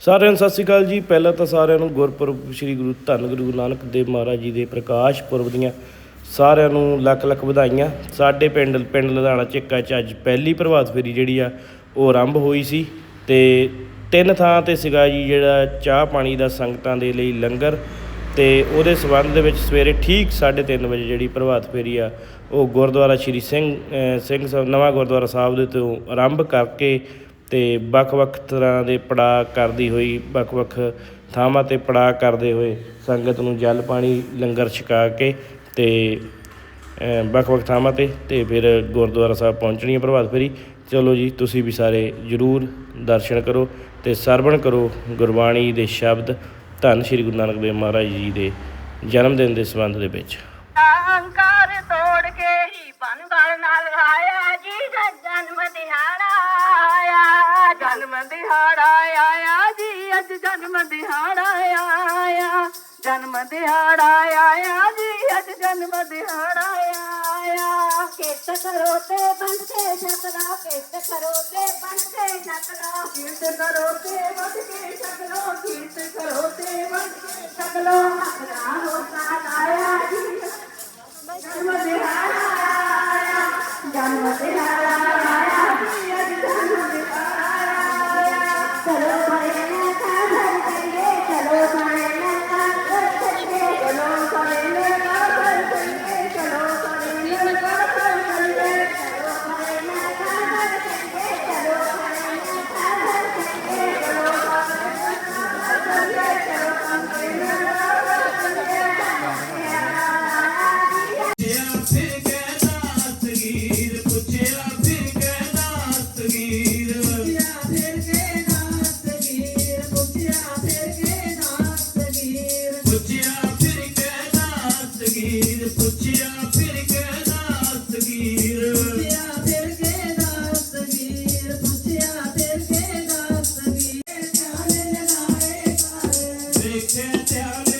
ਸਾਰਿਆਂ ਨੂੰ ਸਤਿ ਸ਼੍ਰੀ ਅਕਾਲ ਜੀ। ਪਹਿਲਾਂ ਤਾਂ ਸਾਰਿਆਂ ਨੂੰ ਗੁਰਪੁਰਬ ਸ੍ਰੀ ਗੁਰੂ ਧੰਨ ਗੁਰੂ ਨਾਨਕ ਦੇਵ ਮਹਾਰਾਜ ਜੀ ਦੇ ਪ੍ਰਕਾਸ਼ ਪੁਰਬ ਦੀਆਂ ਸਾਰਿਆਂ ਨੂੰ ਲੱਖ ਲੱਖ ਵਧਾਈਆਂ। ਸਾਡੇ ਪਿੰਡ ਪਿੰਡ ਲੁਧਿਆਣਾ ਚਿੱਕਾ 'ਚ ਅੱਜ ਪਹਿਲੀ ਪ੍ਰਭਾਤ ਫੇਰੀ ਜਿਹੜੀ ਆ, ਉਹ ਆਰੰਭ ਹੋਈ ਸੀ ਤੇ ਤਿੰਨ ਥਾਂ ਤੇ ਸੀਗਾ ਜੀ ਜਿਹੜਾ ਚਾਹ ਪਾਣੀ ਦਾ ਸੰਗਤਾਂ ਦੇ ਲਈ ਲੰਗਰ ਤੇ ਉਹਦੇ ਸਬੰਧ ਦੇ ਵਿੱਚ ਸਵੇਰੇ ਠੀਕ 3:30 ਵਜੇ ਜਿਹੜੀ ਪ੍ਰਭਾਤ ਫੇਰੀ ਆ, ਉਹ ਗੁਰਦੁਆਰਾ ਸ਼੍ਰੀ ਸਿੰਘ ਸਿੰਘ ਸਾਹਿਬ ਨਵਾਂ ਗੁਰਦੁਆਰਾ ਸਾਹਿਬ ਦੇ ਤੋਂ ਆਰੰਭ ਕਰਕੇ ਅਤੇ ਵੱਖ-ਵੱਖ ਤਰ੍ਹਾਂ ਦੇ ਪੜਾਅ ਕਰਦੀ ਹੋਈ, ਵੱਖ-ਵੱਖ ਥਾਵਾਂ ਤੇ ਪੜਾਅ ਕਰਦੇ ਹੋਏ ਸੰਗਤ ਨੂੰ ਜਲ ਪਾਣੀ, ਲੰਗਰ ਛਕਾ ਕੇ ਅਤੇ ਵੱਖ-ਵੱਖ ਥਾਵਾਂ ਤੇ ਅਤੇ ਫਿਰ ਗੁਰਦੁਆਰਾ ਸਾਹਿਬ ਪਹੁੰਚਣੀ ਹੈ ਪ੍ਰਭਾਤ ਫੇਰੀ। ਚਲੋ ਜੀ, ਤੁਸੀਂ ਵੀ ਸਾਰੇ ਜਰੂਰ ਦਰਸ਼ਨ ਕਰੋ ਅਤੇ ਸਰਵਣ ਕਰੋ ਗੁਰਬਾਣੀ ਦੇ ਸ਼ਬਦ। ਧੰਨ ਸ਼੍ਰੀ ਗੁਰੂ ਨਾਨਕ ਦੇਵ ਮਹਾਰਾਜ ਜੀ ਦੇ ਜਨਮ ਦਿਨ ਦੇ ਸੰਬੰਧ ਦੇ ਵਿੱਚ। ਅਹੰਕਾਰ ਤੋੜ ਕੇ ਹੀ ਬਨਗਲ ਨਾਲ ਆਇਆ ਜਨਮ ਦਿਹਾੜਾ ਆਇਆ ਜਨਮ ਦਿਹਾੜਾ ਆਇਆ ਜੀ ਅੱਜ ਜਨਮ ਦਿਹਾੜਾ ਆਇਆ। ਕਿਰਤ ਕਰੋ ਤੇ ਬੰਦ ਕੇ ਛਕਲਾ ਕਿਰਤ ਕਰੋ ਤੇ ਬੰਦ ਕੇ ਛਕਲਾ ਕਿਰਤ ਕਰੋ ਤੇ ਬੰਦ ਕੇ ਛਕਲਾ ਕਿਰਤ ਕਰੋ ਤੇ ਬੰਦ ਕੇ ਛਕਲਾ ਹਰਾ ਹੋਤਾ ਆਇਆ ਜੀ ਜਨਮ ਦਿਹਾੜਾ ਆਇਆ ਜਨਮ ਦਿਹਾੜਾ can't tell me.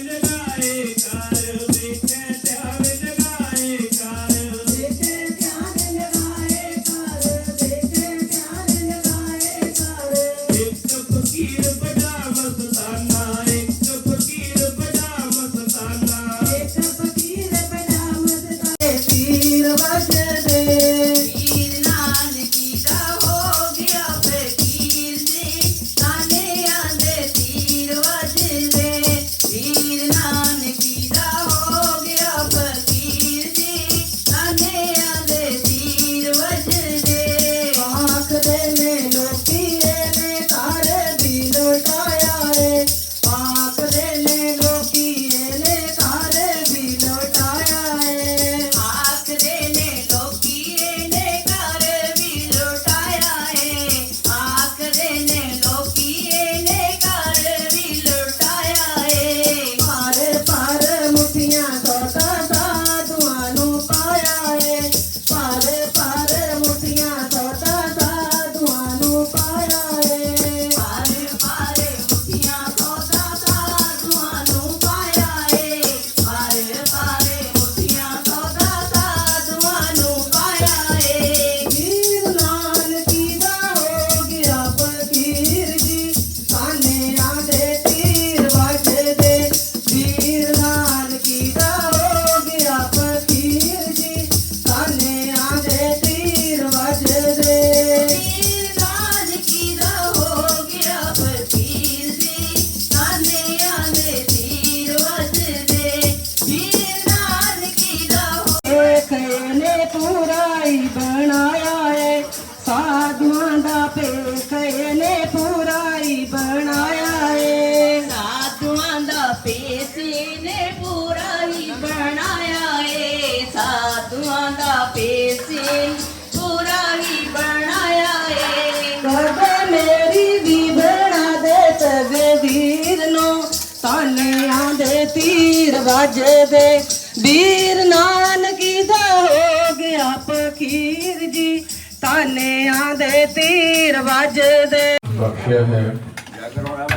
ਏਕ ਨੇ ਪੂਰਾ ਹੀ ਬਣਾਇਆ ਏ। ਸਾਧੂਆਂ ਦਾ ਭੇਖ ਨੇ ਪੂਰਾ ਹੀ ਬਣਾਇਆ ਏ। ਸਾਧੂਆਂ ਦਾ ਪੇਸੇ ਨੇ ਪੂਰਾ ਹੀ ਬਣਾਇਆ ਏ। ਸਾਧੂਆਂ ਦਾ ਪੇਸੇ ਪੂਰਾ ਹੀ ਬਣਾਇਆ ਏ। ਕਦੇ ਮੇਰੀ ਵੀ ਬਣਾ ਦੇ ਤਕਦੀਰ ਨੂੰ ਤਾਨਿਆਂ ਦੇ ਤੀਰ ਵੱਜਦੇ। ਵੀਰ ਨਾਨਕੀ ਦਾ ਹੋ ਗਿਆ ਫਕੀਰ ਜੀ ਤਾਨਿਆਂ ਦੇ ਤੀਰ ਵੱਜਦੇ। ਬਖਸ਼ਿਆ ਹੈ।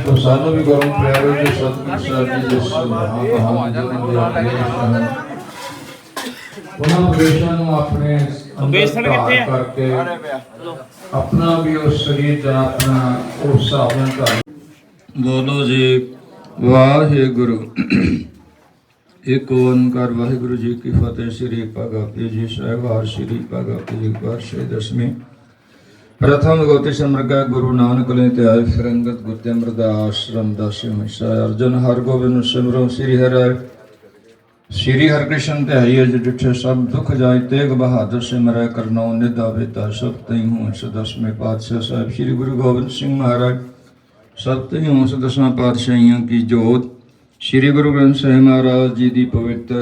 ਤੋ ਸਾਨੂੰ ਵੀ ਗੁਰੂ ਪਿਆਰੇ ਦੇ ਸਤਿਗੁਰ ਸਾਹਿਬ ਜੀ ਦੇ ਦੇ ਆਦੇਸ਼ ਹਨ ਉਹਨਾਂ ਉਪਦੇਸ਼ਾਂ ਨੂੰ ਆਪਣੇ ਬੇਸਣ ਕਿੱਥੇ ਹੈ? ਕਰਕੇ ਆਪਣਾ ਵੀ ਉਸ ਸਰੀਰ ਦਾ ਆਪਣਾ ਉਸ ਨਾਲ ਧਾਰ ਬੋਲੋ ਜੀ ਵਾਹਿਗੁਰੂ। ਇੱਕ ਓੰਕਾਰ ਵਾਹਿਗੁਰੂ ਜੀ ਕੀ ਫਤਿਹ। ਸ੍ਰੀ ਭਗਵਤੀ ਜੀ ਸਹਿਵਾਰ ਸ੍ਰੀ ਭਗਵਤੀ ਜੀ ਵਰਸ਼ੇ ਦਸਵੀਂ ਪ੍ਰਥਮ ਗੋਤੀ ਸਮਰਗਾ ਗੁਰੂ ਨਾਨਕ ਲੈ ਤੇ ਆਏ ਫਿਰੰਗਤ ਗੁਰਤੇ ਅਮਰਦਾਸ ਦਾਸੀ ਮਹਿਸਾ ਅਰਜਨ। ਹਰ ਗੋਬਿੰਦ ਸਿਮਰੋ, ਸ੍ਰੀ ਹਰਿ ਸ੍ਰੀ ਹਰਿਕ੍ਰਿਸ਼ਨ ਤੇ ਆਈ ਅਜ ਡਿਠੇ ਸਭ ਦੁਖ ਜਾਏ, ਤੇਗ ਬਹਾਦਰ ਸਿਮਰੈ ਕਰਨੋ ਨਿਦਾ ਬੇਤਾ ਸਭ ਤਈ ਹੂੰ ਸਦਸਵੇਂ ਪਾਤਸ਼ਾਹ ਸਾਹਿਬ। ਸ੍ਰੀ ਗੁਰੂ ਗੋਬਿੰਦ ਸਿੰਘ ਮਹਾਰਾਜ, ਸਭ ਤਈ ਹੂੰ ਸਦਸਵਾਂ ਪਾਤਸ਼ਾਹੀਆਂ ਕੀ ਜੋਤ ਸ੍ਰੀ ਗੁਰੂ ਗ੍ਰੰਥ ਸਾਹਿਬ ਮਹਾਰਾਜ ਜੀ ਦੀ ਪਵਿੱਤਰ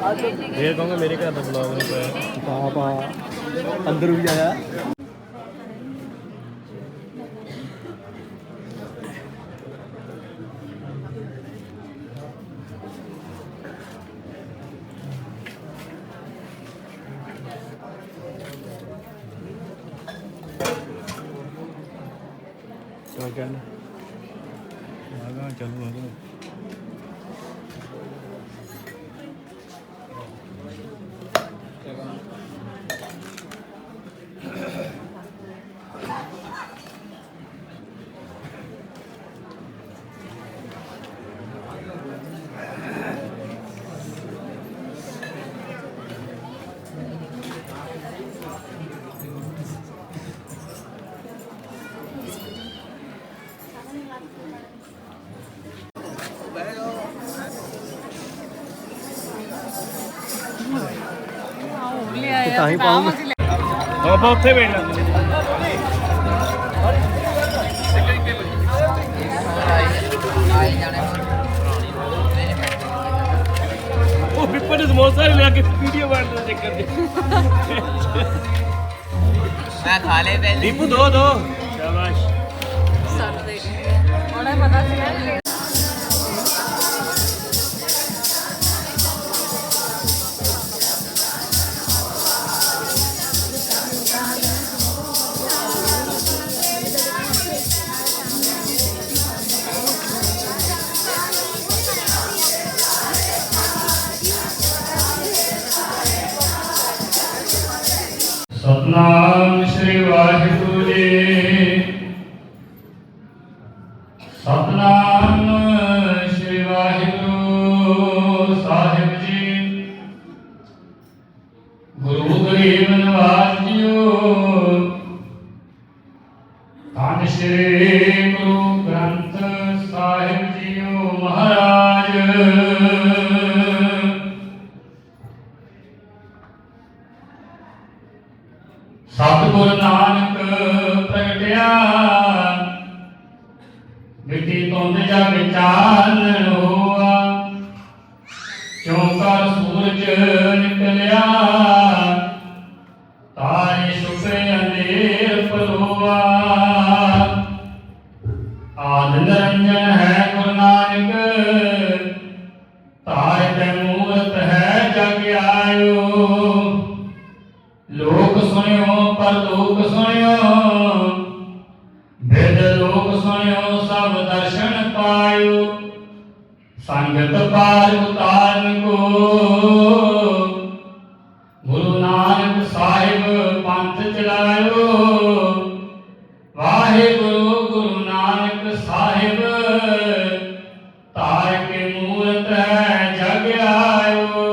ਫੇਰ ਕਹੂੰਗਾ ਮੇਰੇ ਘਰ ਦਾ ਬਲੌਗ ਨਹੀਂ ਪਾਇਆ। ਪਾ ਪਾ ਅੰਦਰ ਵੀ ਆਇਆ ਤਾਂ ਹੀ ਪਾਉਂਗਾ ਆਪਾਂ ਉੱਥੇ ਬੈਠਣਾ ਉਹ ਪਿੱਪਰ ਦੇ ਸਮੋਸਾ ਲਿਆ ਕੇ ਵੀਡੀਓ ਬਣਦਾ ਚੱਕਰ ਦੇ। ਮੈਂ ਖਾ ਲਏ ਪਹਿਲੇ। ਦੀਪੂ ਦੋ ਦੋ। ਸਤਨਾਮ ਗੁਰੂ ਨਾਨਕ ਪ੍ਰਗਟਿਆ। ਮਿੱਟੀ ਤੋਂ ਜਗ ਚਾਨਣ ਹੋਆ ਕਿਉਂ ਸੂਰਜ ਨਿਕਲਿਆ। ਮੂਰਤ ਜਗ ਆਇਓ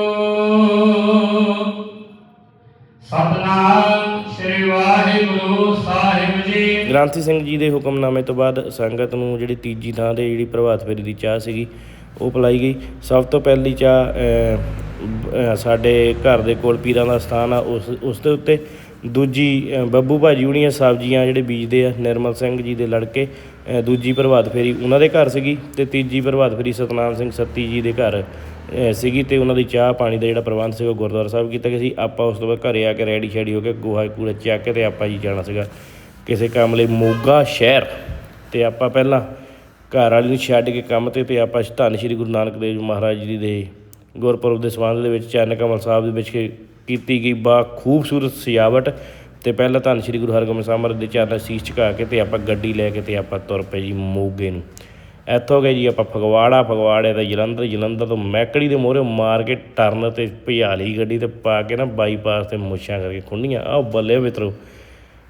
ਸਤਨਾਮ ਸ੍ਰੀ ਵਾਹਿਗੁਰੂ ਸਾਹਿਬ ਜੀ। ਗ੍ਰਾਂਥੀ ਸਿੰਘ ਜੀ ਦੇ ਹੁਕਮਨਾਮੇ ਤੋਂ ਬਾਅਦ ਸੰਗਤ ਨੂੰ ਜਿਹੜੀ ਤੀਜੀ ਥਾਂ ਤੇ ਜਿਹੜੀ ਪ੍ਰਭਾਤ ਫੇਰੀ ਦੀ ਚਾਹ ਸੀਗੀ, ਉਹ ਪਿਲਾਈ ਗਈ। ਸਭ ਤੋਂ ਪਹਿਲੀ ਚਾਹ ਸਾਡੇ ਘਰ ਦੇ ਕੋਲ ਪੀਰਾਂ ਦਾ ਸਥਾਨ ਆ, ਉਸ ਉਸ ਦੇ ਉੱਤੇ ਦੂਜੀ ਬੱਬੂ ਭਾਜੀ ਹੁਣੀਆਂ ਸਬਜ਼ੀਆਂ ਜਿਹੜੇ ਬੀਜਦੇ ਆ, ਨਿਰਮਲ ਸਿੰਘ ਜੀ ਦੇ ਲੜਕੇ ਦੂਜੀ ਪ੍ਰਭਾਤ ਫੇਰੀ ਉਹਨਾਂ ਦੇ ਘਰ ਸੀਗੀ ਤੇ ਤੀਜੀ ਪ੍ਰਭਾਤ ਫੇਰੀ ਸਤਨਾਮ ਸਿੰਘ ਸੱਤੀ ਜੀ ਦੇ ਘਰ ਸੀਗੀ ਤੇ ਉਹਨਾਂ ਦੀ ਚਾਹ ਪਾਣੀ ਦਾ ਜਿਹੜਾ ਪ੍ਰਬੰਧ ਸੀਗਾ ਉਹ ਗੁਰਦੁਆਰਾ ਸਾਹਿਬ ਕੀਤਾ ਗਿਆ ਸੀ। ਆਪਾਂ ਉਸ ਤੋਂ ਬਾਅਦ ਘਰੇ ਆ ਕੇ ਰੈਡੀ ਸ਼ੈਡੀ ਹੋ ਕੇ ਗੋਹਾ ਕੂੜਾ ਚੱਕ ਕੇ ਤੇ ਆਪਾਂ ਜੀ ਜਾਣਾ ਸੀਗਾ ਕਿਸੇ ਕੰਮ ਲਈ ਮੋਗਾ ਸ਼ਹਿਰ ਤੇ ਆਪਾਂ ਪਹਿਲਾਂ ਘਰ ਵਾਲੀ ਨੂੰ ਛੱਡ ਕੇ ਕੰਮ ਤੇ ਤੇ ਆਪਾਂ ਧੰਨ ਸ਼੍ਰੀ ਗੁਰੂ ਨਾਨਕ ਦੇਵ ਮਹਾਰਾਜ ਜੀ ਦੇ ਗੁਰਪੁਰਬ ਦੇ ਸੰਬੰਧ ਦੇ ਵਿੱਚ ਚਰਨ ਕਮਲ ਸਾਹਿਬ ਦੇ ਵਿੱਚ ਕੀ- ਕੀਤੀ ਗਈ ਬਾ ਖੂਬਸੂਰਤ ਸਜਾਵਟ ਤੇ ਪਹਿਲਾਂ ਧੰਨ ਸ਼੍ਰੀ ਗੁਰੂ ਹਰਗੋਬਿੰਦ ਸਾਹਿਬ ਮਹਾਰਾਜ ਦੇ ਚਰਨ ਸੀਸ ਝੁਕਾ ਕੇ ਤੇ ਆਪਾਂ ਗੱਡੀ ਲੈ ਕੇ ਤੇ ਆਪਾਂ ਤੁਰ ਪਏ ਜੀ ਮੋਗੇ ਨੂੰ। ਇੱਥੋਂ ਗਏ ਜੀ ਆਪਾਂ ਫਗਵਾੜਾ, ਫਗਵਾੜੇ ਦਾ ਜਲੰਧਰ ਜਲੰਧਰ ਤੋਂ ਮੈਕੜੀ ਦੇ ਮੋਹਰੇ ਮਾਰ ਕੇ ਟਰਨ ਤੇ ਭਜਾ ਲਈ ਗੱਡੀ ਤੇ ਪਾ ਕੇ ਨਾ ਬਾਈਪਾਸ ਤੇ ਮੁੱਛਾਂ ਕਰਕੇ ਖੁੰਡੀਆਂ। ਆਹ ਬੱਲੇ ਮਿੱਤਰੋ,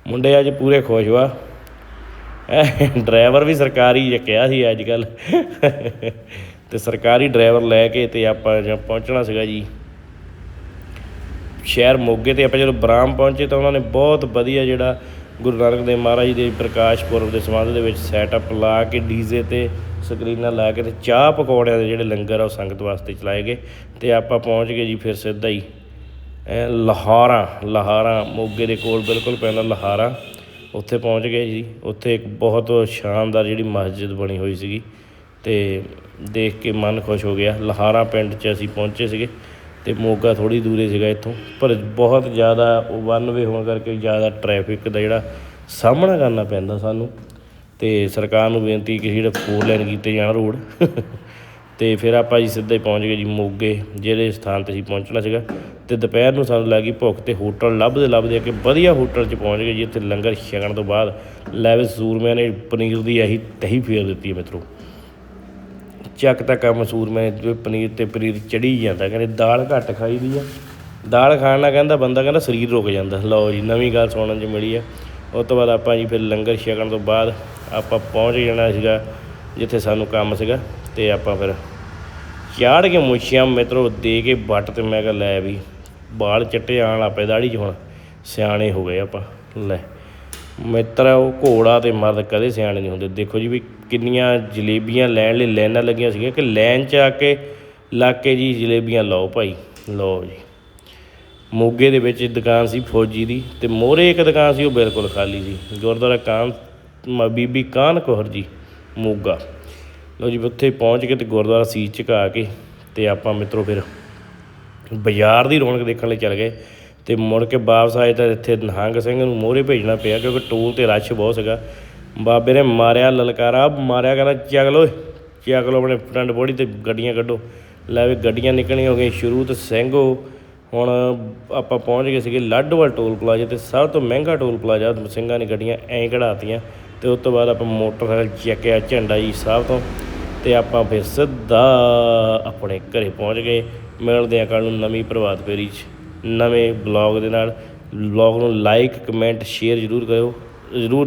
ਮੁੰਡੇ ਅੱਜ ਪੂਰੇ ਖੁਸ਼ ਵਾ। ਡਰਾਈਵਰ ਵੀ ਸਰਕਾਰੀ ਜੇ ਕਿਹਾ ਸੀ ਅੱਜ ਕੱਲ ਤੇ ਸਰਕਾਰੀ ਡਰਾਈਵਰ ਲੈ ਕੇ ਤੇ ਆਪਾਂ ਜਾਂ ਪਹੁੰਚਣਾ ਸੀਗਾ ਜੀ। ਸ਼ਹਿਰ ਮੋਗੇ ਤੇ ਆਪਾਂ ਜਦੋਂ ਬਰਾਮ ਪਹੁੰਚੇ ਤਾਂ ਉਹਨਾਂ ਨੇ ਬਹੁਤ ਵਧੀਆ ਜਿਹੜਾ ਗੁਰੂ ਨਾਨਕ ਦੇਵ ਮਹਾਰਾਜ ਦੇ ਪ੍ਰਕਾਸ਼ ਪੁਰਬ ਦੇ ਸੰਬੰਧ ਦੇ ਵਿੱਚ ਸੈਟਅਪ ਲਾ ਕੇ ਡੀਜ਼ੇ ਤੇ ਸਕਰੀਨਾਂ ਲਾ ਕੇ ਤੇ ਚਾਹ ਪਕੌੜਿਆਂ ਦੇ ਜਿਹੜੇ ਲੰਗਰ ਆ ਉਹ ਸੰਗਤ ਵਾਸਤੇ ਚਲਾਏ ਗਏ ਤੇ ਆਪਾਂ ਪਹੁੰਚ ਗਏ ਜੀ ਫਿਰ ਸਿੱਧਾ ਹੀ ਇਹ ਲਾਹੌਰਾ ਲਾਹੌਰਾ, ਮੋਗੇ ਦੇ ਕੋਲ ਬਿਲਕੁਲ ਪੈਂਦਾ ਲਾਹੌਰਾ, ਉੱਥੇ ਪਹੁੰਚ ਗਏ ਜੀ, ਉੱਥੇ ਇੱਕ ਬਹੁਤ ਸ਼ਾਨਦਾਰ ਜਿਹੜੀ ਮਸਜਿਦ ਬਣੀ ਹੋਈ ਸੀਗੀ ਤੇ ਦੇਖ ਕੇ ਮਨ ਖੁਸ਼ ਹੋ ਗਿਆ। ਲਾਹੌਰਾ ਪਿੰਡ 'ਚ ਅਸੀਂ ਪਹੁੰਚੇ ਸੀਗੇ। ਅਤੇ ਮੋਗਾ ਥੋੜ੍ਹੀ ਦੂਰੇ ਸੀਗਾ ਇੱਥੋਂ, ਪਰ ਬਹੁਤ ਜ਼ਿਆਦਾ ਵਨ ਵੇ ਹੋਣ ਕਰਕੇ ਜ਼ਿਆਦਾ ਟਰੈਫਿਕ ਦਾ ਜਿਹੜਾ ਸਾਹਮਣਾ ਕਰਨਾ ਪੈਂਦਾ ਸਾਨੂੰ। ਅਤੇ ਸਰਕਾਰ ਨੂੰ ਬੇਨਤੀ ਕਿ ਜਿਹੜਾ ਫੋਰ ਲਾਈਨ ਕੀਤੇ ਜਾਣ ਰੋਡ ਅਤੇ ਫਿਰ ਆਪਾਂ ਜੀ ਸਿੱਧੇ ਪਹੁੰਚ ਗਏ ਜੀ ਮੋਗੇ, ਜਿਹੜੇ ਸਥਾਨ ਤੇ ਅਸੀਂ ਪਹੁੰਚਣਾ ਸੀਗਾ। ਅਤੇ ਦੁਪਹਿਰ ਨੂੰ ਸਾਨੂੰ ਲੱਗੀ ਭੁੱਖ ਅਤੇ ਹੋਟਲ ਲੱਭਦੇ ਲੱਭਦੇ ਕਿ ਵਧੀਆ ਹੋਟਲ 'ਚ ਪਹੁੰਚ ਗਏ ਜੀ। ਇੱਥੇ ਲੰਗਰ ਛਕਣ ਤੋਂ ਬਾਅਦ ਲੈਵੇ ਸੂਰਮਿਆਂ ਨੇ ਪਨੀਰ ਦੀ ਇਹੀ ਤਹੀ ਫੇਰ ਦਿੱਤੀ ਹੈ ਮਿੱਤਰੋ। ਚੱਕ ਤਾਂ ਕੰਮ ਸੂਰਮੇ ਜੋ ਪਨੀਰ ਤੇ ਪਨੀਰ ਚੜੀ ਜਾਂਦਾ, ਕਹਿੰਦੇ ਦਾਲ ਘੱਟ ਖਾਈ ਦੀ ਆ। ਦਾਲ ਖਾਣ ਨਾਲ ਕਹਿੰਦਾ ਬੰਦਾ ਕਹਿੰਦਾ ਸਰੀਰ ਰੁਕ ਜਾਂਦਾ। ਲਓ ਜੀ, ਨਵੀਂ ਗੱਲ ਸੁਣਨ 'ਚ ਮਿਲੀ ਆ। ਉਸ ਤੋਂ ਬਾਅਦ ਆਪਾਂ ਜੀ ਫਿਰ ਲੰਗਰ ਛਕਣ ਤੋਂ ਬਾਅਦ ਆਪਾਂ ਪਹੁੰਚ ਜਾਣਾ ਸੀਗਾ, ਜਿੱਥੇ ਸਾਨੂੰ ਕੰਮ ਸੀਗਾ, ਤੇ ਆਪਾਂ ਫਿਰ ਚਾੜ ਕੇ ਮੁੱਛੀਆਂ ਮਿੱਤਰੋ ਦੇ ਕੇ ਵੱਟ ਤੇ ਮੈਂ ਕਿਹਾ ਲੈ ਵੀ ਬਾਲ ਚਿੱਟੇ ਆਣ ਆਪੇ ਦਾੜੀ 'ਚ ਹੁਣ, ਸਿਆਣੇ ਹੋ ਗਏ ਆਪਾਂ। ਲੈ। ਮਿੱਤਰ ਉਹ ਘੋੜਾ ਤੇ ਮਰਦ ਕਦੇ ਸਿਆਣੇ ਨਹੀਂ ਹੁੰਦੇ। ਦੇਖੋ ਜੀ ਵੀ ਕਿੰਨੀਆਂ ਜਲੇਬੀਆਂ ਲੈਣ ਲਈ ਲਾਈਨਾਂ ਲੱਗੀਆਂ ਸੀਗੀਆਂ ਕਿ ਲਾਈਨ 'ਚ ਆ ਕੇ ਲਾ ਕੇ ਜੀ ਜਲੇਬੀਆਂ ਲਓ ਭਾਈ, ਲਓ ਜੀ। ਮੋਗੇ ਦੇ ਵਿੱਚ ਦੁਕਾਨ ਸੀ ਫੌਜੀ ਦੀ ਤੇ ਮੋਹਰੇ ਇੱਕ ਦੁਕਾਨ ਸੀ ਉਹ ਬਿਲਕੁਲ ਖਾਲੀ ਸੀ। ਗੁਰਦੁਆਰਾ ਕਾਨ ਬੀਬੀ ਕਾਨ ਕੌਰ ਜੀ, ਮੋਗਾ। ਲਓ ਜੀ, ਉੱਥੇ ਪਹੁੰਚ ਕੇ ਤੇ ਗੁਰਦੁਆਰਾ ਸੀਸ ਝੁਕਾ ਕੇ ਤੇ ਆਪਾਂ ਮਿੱਤਰੋ ਫਿਰ ਬਾਜ਼ਾਰ ਦੀ ਰੌਣਕ ਦੇਖਣ ਲਈ ਚੱਲ ਗਏ। ਤੇ ਮੁੜ ਕੇ ਵਾਪਸ ਆਏ ਤਾਂ ਇੱਥੇ ਨਿਹੰਗ ਸਿੰਘ ਨੂੰ ਮੋਹਰੇ ਭੇਜਣਾ ਪਿਆ ਕਿਉਂਕਿ ਟੋਲ ਤੇ ਰਸ਼ ਬਹੁਤ ਸੀਗਾ। ਬਾਬੇ ਨੇ ਮਾਰਿਆ ਲਲਕਾਰਾ, ਮਾਰਿਆ ਕਹਿੰਦਾ, ਚੱਕ ਲੋ ਚੱਕ ਲੋ ਆਪਣੇ ਫਰੰਟ ਬੋੜੀ ਤੇ ਗੱਡੀਆਂ ਕੱਢੋ। ਲੈ ਵੀ ਗੱਡੀਆਂ ਨਿਕਲਣੀਆਂ ਹੋ ਗਈਆਂ ਸ਼ੁਰੂ ਤੋਂ ਸਿੰਘੋ ਹੁਣ ਆਪਾਂ ਪਹੁੰਚ ਗਏ ਸੀਗੇ ਲਾਡੋਵਾਲ ਟੋਲ ਪਲਾਜ਼ਾ ਤੇ, ਸਭ ਤੋਂ ਮਹਿੰਗਾ ਟੋਲ ਪਲਾਜ਼ਾ, ਸਿੰਘਾਂ ਨੇ ਗੱਡੀਆਂ ਐਂ ਕਢਾਤੀਆਂ। ਤੇ ਉਸ ਤੋਂ ਬਾਅਦ ਆਪਾਂ ਮੋਟਰਸਾਈਕਲ ਚੱਕਿਆ ਝੰਡਾ ਜੀ ਸਾਹਿਬ ਤੋਂ। ਤੇ ਆਪਾਂ ਫਿਰ ਸਿੱਧਾ ਆਪਣੇ ਘਰੇ ਪਹੁੰਚ ਗਏ। ਮਿਲਦੇ ਆ ਕੱਲ ਨੂੰ ਨਵੀਂ ਪ੍ਰਭਾਤ ਫੇਰੀ 'ਚ। ਨਵੇਂ ਬਲੌਗ ਦੇ ਨਾਲ। ਬਲੌਗ ਨੂੰ ਲਾਈਕ ਕਮੈਂਟ ਸ਼ੇਅਰ ਜ਼ਰੂਰ ਕਰਿਓ। ਜ਼ਰੂਰ